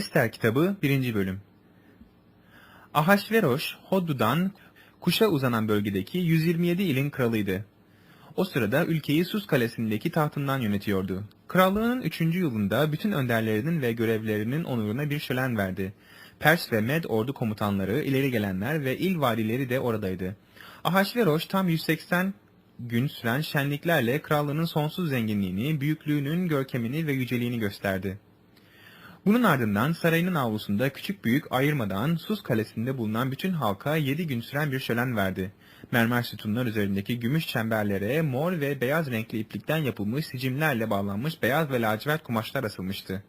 Ester kitabı 1. bölüm Ahasveroş, Hoddu'dan Kuş'a uzanan bölgedeki 127 ilin kralıydı. O sırada ülkeyi Sus kalesindeki tahtından yönetiyordu. Krallığının 3. yılında bütün önderlerinin ve görevlerinin onuruna bir şölen verdi. Pers ve Med ordu komutanları, ileri gelenler ve il valileri de oradaydı. Ahasveroş tam 180 gün süren şenliklerle krallığının sonsuz zenginliğini, büyüklüğünün görkemini ve yüceliğini gösterdi. Bunun ardından sarayının avlusunda küçük büyük ayırmadan Sus kalesinde bulunan bütün halka yedi gün süren bir şölen verdi. Mermer sütunlar üzerindeki gümüş çemberlere mor ve beyaz renkli iplikten yapılmış sicimlerle bağlanmış beyaz ve lacivert kumaşlar asılmıştı.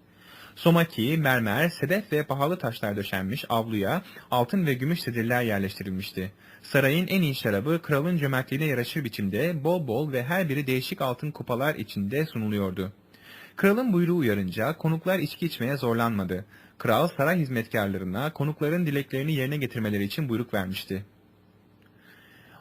Somaki, mermer, sedef ve pahalı taşlar döşenmiş avluya altın ve gümüş sedirler yerleştirilmişti. Sarayın en iyi şarabı kralın cömertliğine yaraşır biçimde bol bol ve her biri değişik altın kupalar içinde sunuluyordu. Kralın buyruğu uyarınca konuklar içki içmeye zorlanmadı. Kral saray hizmetkarlarına konukların dileklerini yerine getirmeleri için buyruk vermişti.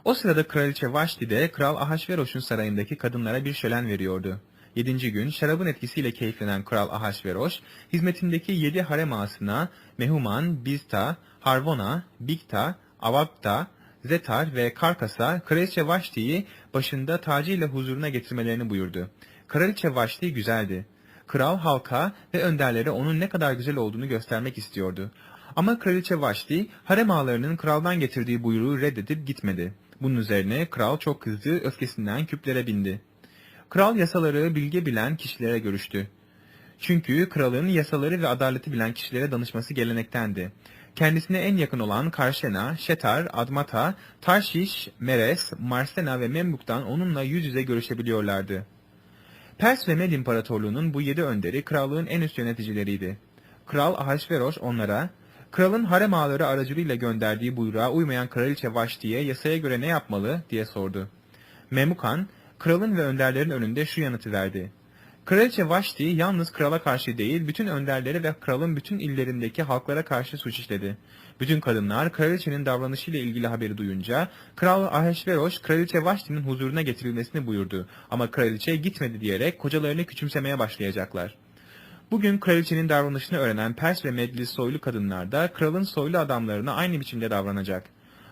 O sırada kraliçe Vaşti de kral Ahasveroş'un sarayındaki kadınlara bir şölen veriyordu. Yedinci gün şarabın etkisiyle keyiflenen kral Ahasveroş, hizmetindeki yedi harem ağasına Mehuman, Bizta, Harvona, Bikta, Avapta, Zetar ve Karkas'a kraliçe Vaşti'yi başında tacıyla huzuruna getirmelerini buyurdu. Kraliçe Vaşti güzeldi. Kral halka ve önderlere onun ne kadar güzel olduğunu göstermek istiyordu. Ama kraliçe Vaşti harem ağalarının kraldan getirdiği buyruğu reddedip gitmedi. Bunun üzerine kral çok kızdı, öfkesinden küplere bindi. Kral yasaları bilge bilen kişilere görüştü. Çünkü kralın yasaları ve adaleti bilen kişilere danışması gelenektendi. Kendisine en yakın olan Karşena, Şetar, Admata, Tarshish, Meres, Marsena ve Memluk'tan onunla yüz yüze görüşebiliyorlardı. Pers ve Med İmparatorluğu'nun bu yedi önderi krallığın en üst yöneticileriydi. Kral Ahasveroş onlara, kralın harem ağaları aracılığıyla gönderdiği buyruğa uymayan kraliçe Vaşti'ye yasaya göre ne yapmalı diye sordu. Memukan, kralın ve önderlerin önünde şu yanıtı verdi. Kraliçe Vaşti yalnız krala karşı değil, bütün önderleri ve kralın bütün illerindeki halklara karşı suç işledi. Bütün kadınlar kraliçenin davranışıyla ilgili haberi duyunca, Kral Ahasveroş kraliçe Vaşti'nin huzuruna getirilmesini buyurdu. Ama kraliçe gitmedi diyerek kocalarını küçümsemeye başlayacaklar. Bugün kraliçenin davranışını öğrenen Pers ve Medli soylu kadınlar da kralın soylu adamlarına aynı biçimde davranacak.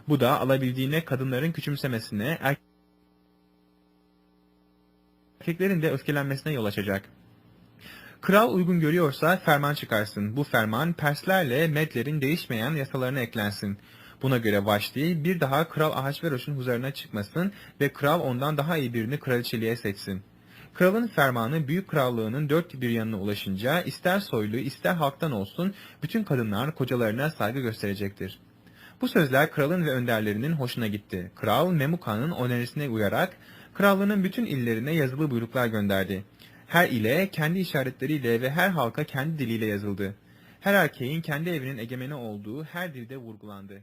Bu da alabildiğine kadınların küçümsemesine, erkeklerin de öfkelenmesine yol açacak. Kral uygun görüyorsa ferman çıkarsın. Bu ferman Perslerle Medlerin değişmeyen yasalarına eklensin. Buna göre Vaşti bir daha Kral Ahasveroş'un huzuruna çıkmasın ve kral ondan daha iyi birini kraliçeliğe seçsin. Kralın fermanı büyük krallığının dört bir yanına ulaşınca ister soylu ister halktan olsun bütün kadınlar kocalarına saygı gösterecektir. Bu sözler kralın ve önderlerinin hoşuna gitti. Kral Memuka'nın önerisine uyarak krallığının bütün illerine yazılı buyruklar gönderdi. Her ile kendi işaretleriyle ve her halka kendi diliyle yazıldı. Her erkeğin kendi evinin egemeni olduğu her dilde vurgulandı.